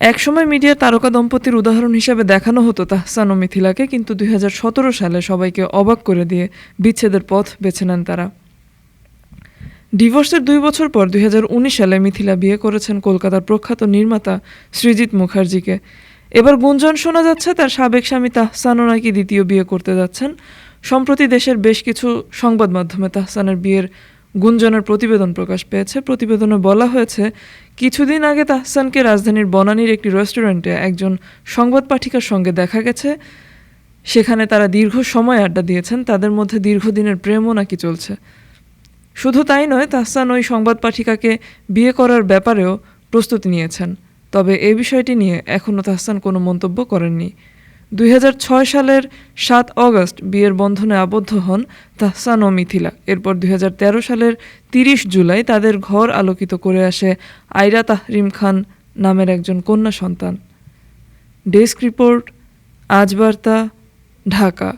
একসময় মিডিয়া তারকা দম্পতির উদাহরণ হিসেবে দেখানো হতো তাহসান ও মিথিলাকে, কিন্তু দুই হাজার সতেরো সালে সবাইকে অবাক করে দিয়ে বিচ্ছেদের পথ বেছে নেন তারা। ডিভোর্সের দুই বছর পর দুই হাজার উনিশ সালে মিথিলা বিয়ে করেছেন কলকাতার প্রখ্যাত নির্মাতা সৃজিত মুখার্জিকে। এবার গুঞ্জন শোনা যাচ্ছে তার সাবেক স্বামী তাহসানও নাকি দ্বিতীয় বিয়ে করতে যাচ্ছেন। সম্প্রতি দেশের বেশ কিছু সংবাদ মাধ্যমে তাহসানের বিয়ের গুঞ্জনের প্রতিবেদন প্রকাশ পেয়েছে। প্রতিবেদনে বলা হয়েছে কিছুদিন আগে তাহসানকে রাজধানীর বনানীর একটি রেস্টুরেন্টে একজন সংবাদ পাঠিকার সঙ্গে দেখা গেছে। সেখানে তারা দীর্ঘ সময় আড্ডা দিয়েছেন, তাদের মধ্যে দীর্ঘদিনের প্রেমও নাকি চলছে। শুধু তাই নয়, তাহসান ওই সংবাদ পাঠিকাকে বিয়ে করার ব্যাপারেও প্রস্তুতি নিয়েছেন। তবে এই বিষয়টি নিয়ে এখনও তাহসান কোনো মন্তব্য করেননি। দুই হাজার ছয় সালের সাত অগস্ট বিয়ের বন্ধনে আবদ্ধ হন তাহসান ও মিথিলা। এরপর দুই হাজার তেরো সালের তিরিশ জুলাই তাদের ঘর আলোকিত করে আসে আইরা তাহরিম খান নামের একজন কন্যা সন্তান। ডেস্ক রিপোর্ট আজ বার্তা ঢাকা।